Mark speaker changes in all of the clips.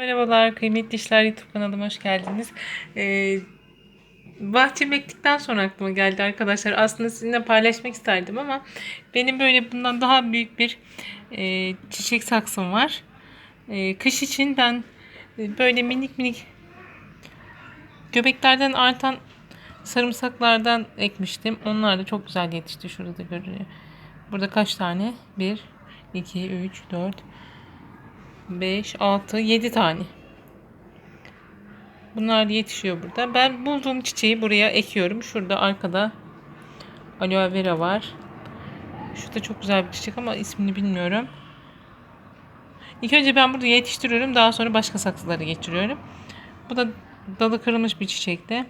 Speaker 1: Merhabalar kıymetli işler YouTube kanalıma hoş geldiniz. Ee, bahçe bektikten sonra aklıma geldi arkadaşlar. Aslında sizinle paylaşmak isterdim ama benim böyle bundan daha büyük bir e, çiçek saksım var. E, kış için ben e, böyle minik minik göbeklerden artan sarımsaklardan ekmiştim. Onlar da çok güzel yetişti. Şurada görünüyor. Burada kaç tane? 1, 2, 3, 4, 5, 6, 7 tane. Bunlar yetişiyor burada. Ben bulduğum çiçeği buraya ekiyorum. Şurada arkada aloe vera var. Şurada çok güzel bir çiçek ama ismini bilmiyorum. İlk önce ben burada yetiştiriyorum. Daha sonra başka saksılara geçiriyorum. Bu da dalı kırılmış bir çiçekti.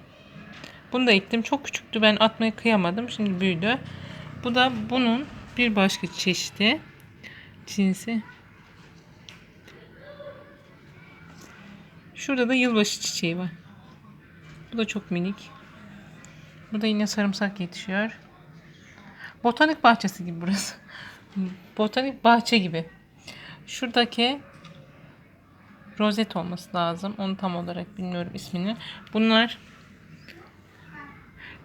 Speaker 1: Bunu da ektim. Çok küçüktü. Ben atmaya kıyamadım. Şimdi büyüdü. Bu da bunun bir başka çeşidi. Cinsi. Şurada da yılbaşı çiçeği var. Bu da çok minik. Burada yine sarımsak yetişiyor. Botanik bahçesi gibi burası. Botanik bahçe gibi. Şuradaki rozet olması lazım. Onu tam olarak bilmiyorum ismini. Bunlar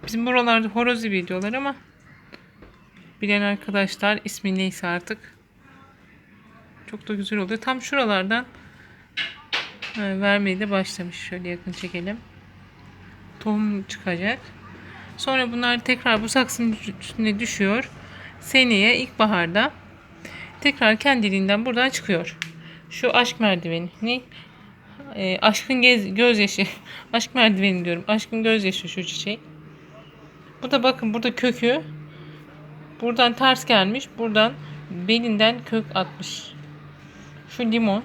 Speaker 1: bizim buralarda horozibi diyorlar ama bilen arkadaşlar ismi neyse artık çok da güzel oluyor. Tam şuralardan vermeye de başlamış. Şöyle yakın çekelim. Tohum çıkacak. Sonra bunlar tekrar bu saksının üstüne düşüyor. Seneye ilkbaharda tekrar kendiliğinden buradan çıkıyor. Şu aşk merdiveni. Ne? E, aşkın gez, gözyaşı. aşk merdiveni diyorum. Aşkın gözyaşı şu çiçek. Bu da bakın burada kökü buradan ters gelmiş. Buradan belinden kök atmış. Şu limon.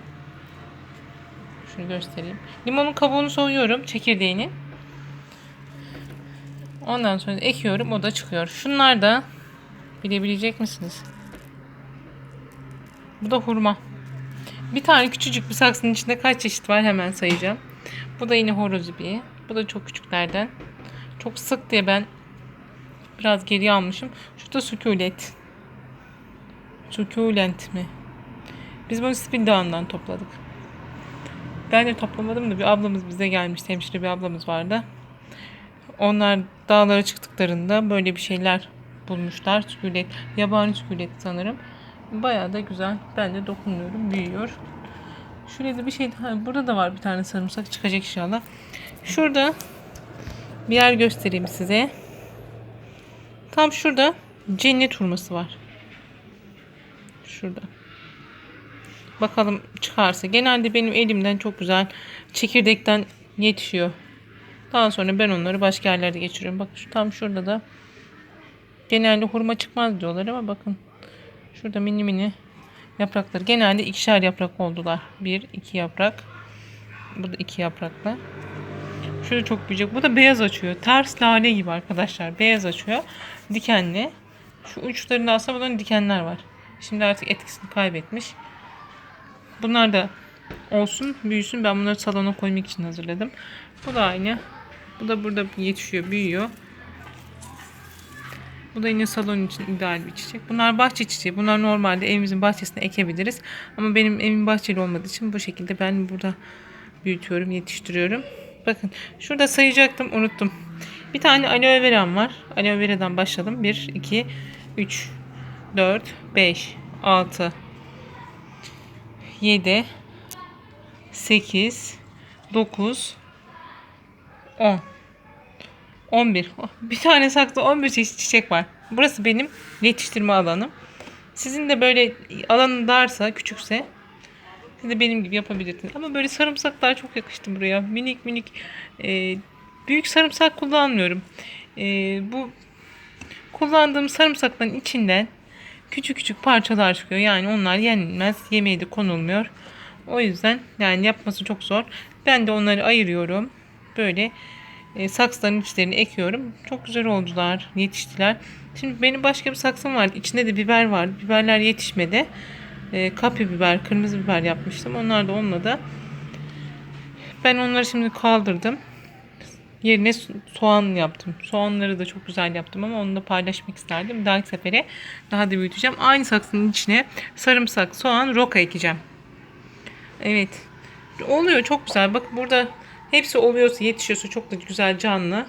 Speaker 1: Şunu göstereyim. Limonun kabuğunu soyuyorum. Çekirdeğini. Ondan sonra ekiyorum. O da çıkıyor. Şunlar da bilebilecek misiniz? Bu da hurma. Bir tane küçücük bir saksının içinde kaç çeşit var hemen sayacağım. Bu da yine horozibi. Bu da çok küçüklerden. Çok sık diye ben biraz geri almışım. Şu da sukulet. Sukulent mi? Biz bunu Spil Dağı'ndan topladık. Ben de toplamadım da bir ablamız bize gelmiş. Hemşire bir ablamız vardı. Onlar dağlara çıktıklarında böyle bir şeyler bulmuşlar. Sükület, yabani sükület sanırım. Bayağı da güzel. Ben de dokunuyorum. Büyüyor. Şurada da bir şey daha. Burada da var bir tane sarımsak. Çıkacak inşallah. Şurada bir yer göstereyim size. Tam şurada cennet hurması var. Şurada. Bakalım çıkarsa. Genelde benim elimden çok güzel çekirdekten yetişiyor. Daha sonra ben onları başka yerlerde geçiriyorum. Bak şu tam şurada da genelde hurma çıkmaz diyorlar ama bakın şurada mini mini yaprakları. Genelde ikişer yaprak oldular. Bir, iki yaprak. Bu da iki yaprakla. Şurada çok büyüyecek. Bu da beyaz açıyor. Ters lale gibi arkadaşlar. Beyaz açıyor. Dikenli. Şu uçlarında aslında bunların dikenler var. Şimdi artık etkisini kaybetmiş. Bunlar da olsun, büyüsün. Ben bunları salona koymak için hazırladım. Bu da aynı. Bu da burada yetişiyor, büyüyor. Bu da yine salon için ideal bir çiçek. Bunlar bahçe çiçeği. Bunlar normalde evimizin bahçesine ekebiliriz. Ama benim evim bahçeli olmadığı için bu şekilde ben burada büyütüyorum, yetiştiriyorum. Bakın şurada sayacaktım, unuttum. Bir tane aloe vera'm var. Aloe vera'dan başladım. 1, 2, 3, 4, 5, 6, 7 8 9 10 11 bir tane saklı 11 çeşit çiçek var. Burası benim yetiştirme alanım. Sizin de böyle alanın darsa, küçükse siz de benim gibi yapabilirsiniz. Ama böyle sarımsaklar çok yakıştı buraya. Minik minik e, büyük sarımsak kullanmıyorum. E, bu kullandığım sarımsakların içinden küçük küçük parçalar çıkıyor. Yani onlar yenilmez. Yemeğe de konulmuyor. O yüzden yani yapması çok zor. Ben de onları ayırıyorum. Böyle e, saksların içlerini ekiyorum. Çok güzel oldular. Yetiştiler. Şimdi benim başka bir saksım vardı. İçinde de biber vardı. Biberler yetişmedi. E, kapya biber, kırmızı biber yapmıştım. Onlar da olmadı. Ben onları şimdi kaldırdım. Yerine soğan yaptım. Soğanları da çok güzel yaptım ama onu da paylaşmak isterdim. Daha sefere daha da büyüteceğim. Aynı saksının içine sarımsak, soğan, roka ekeceğim. Evet. oluyor çok güzel. Bak burada hepsi oluyorsa yetişiyorsa çok da güzel canlı.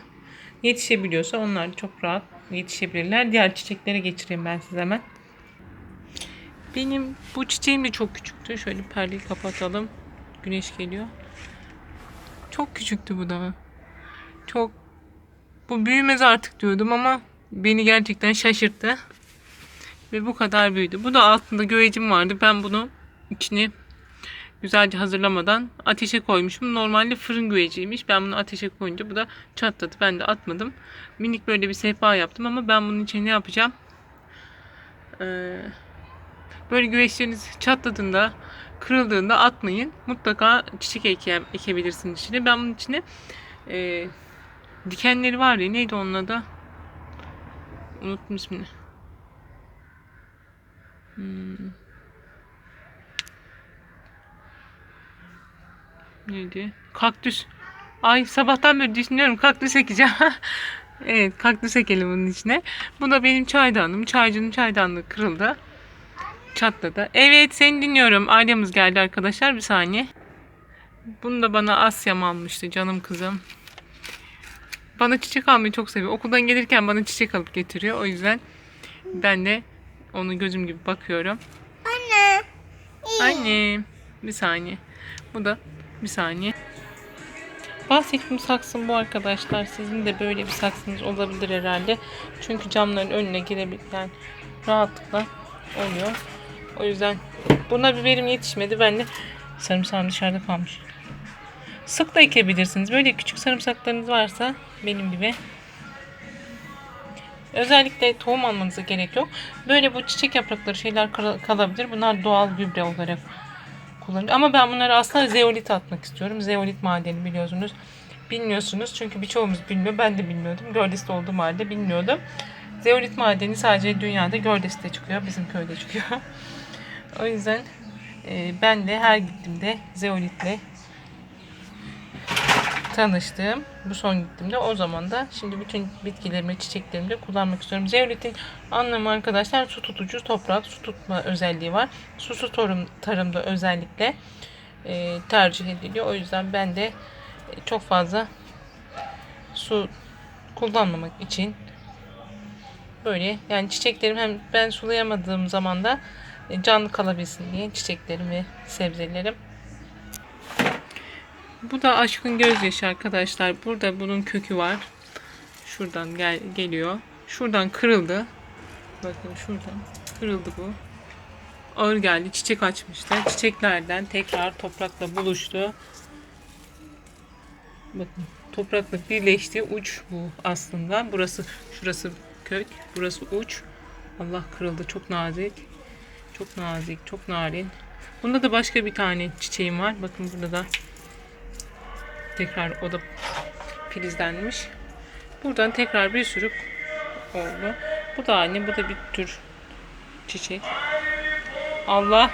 Speaker 1: Yetişebiliyorsa onlar çok rahat yetişebilirler. Diğer çiçeklere geçireyim ben size hemen. Benim bu çiçeğim de çok küçüktü. Şöyle perdeyi kapatalım. Güneş geliyor. Çok küçüktü bu da. Çok bu büyümez artık diyordum ama beni gerçekten şaşırttı. Ve bu kadar büyüdü. Bu da altında güvecim vardı. Ben bunu içine güzelce hazırlamadan ateşe koymuşum. Normalde fırın güveciymiş. Ben bunu ateşe koyunca bu da çatladı. Ben de atmadım. Minik böyle bir sehpa yaptım ama ben bunun içine ne yapacağım? Ee, böyle güveçleriniz çatladığında, kırıldığında atmayın. Mutlaka çiçek eke, ekebilirsiniz içine. Ben bunun içine e, dikenleri var ya neydi onun adı? Unuttum ismini. Hmm. Neydi? Kaktüs. Ay sabahtan beri düşünüyorum kaktüs ekeceğim. evet kaktüs ekelim bunun içine. Bu da benim çaydanlığım. Çaycının çaydanlığı kırıldı. Çatladı. Evet seni dinliyorum. Ailemiz geldi arkadaşlar. Bir saniye. Bunu da bana Asya'm almıştı canım kızım. Bana çiçek almayı çok seviyor. Okuldan gelirken bana çiçek alıp getiriyor. O yüzden ben de onu gözüm gibi bakıyorum.
Speaker 2: Anne.
Speaker 1: Anne. Bir saniye. Bu da bir saniye. Bahsettiğim saksım bu arkadaşlar. Sizin de böyle bir saksınız olabilir herhalde. Çünkü camların önüne girebilen rahatlıkla oluyor. O yüzden buna bir verim yetişmedi. Ben de sarımsağım dışarıda kalmış. Sık da ekebilirsiniz. Böyle küçük sarımsaklarınız varsa benim gibi Özellikle tohum almanıza gerek yok. Böyle bu çiçek yaprakları şeyler kal- kalabilir. Bunlar doğal gübre olarak kullanılıyor. Ama ben bunları aslında zeolit atmak istiyorum. Zeolit madeni biliyorsunuz. Bilmiyorsunuz çünkü birçoğumuz bilmiyor. Ben de bilmiyordum. Gördes'te olduğum halde bilmiyordum. Zeolit madeni sadece dünyada Gördes'te çıkıyor. Bizim köyde çıkıyor. o yüzden e, ben de her gittiğimde zeolitle tanıştım. Bu son gittiğimde o zaman da şimdi bütün bitkilerimi, çiçeklerimi kullanmak istiyorum. Zeolitin anlamı arkadaşlar su tutucu toprak, su tutma özelliği var. Susuz tarım, tarımda özellikle e, tercih ediliyor. O yüzden ben de e, çok fazla su kullanmamak için böyle yani çiçeklerim hem ben sulayamadığım zaman da e, canlı kalabilsin diye çiçeklerim ve sebzelerim bu da aşkın gözyaşı arkadaşlar. Burada bunun kökü var. Şuradan gel geliyor. Şuradan kırıldı. Bakın şuradan kırıldı bu. Ağır geldi. Çiçek açmıştı. Çiçeklerden tekrar toprakla buluştu. Bakın toprakla birleşti. Uç bu aslında. Burası şurası kök. Burası uç. Allah kırıldı. Çok nazik. Çok nazik. Çok narin. Bunda da başka bir tane çiçeğim var. Bakın burada da Tekrar o da filizlenmiş. Buradan tekrar bir sürü oldu. Bu da aynı. Bu da bir tür çiçek. Allah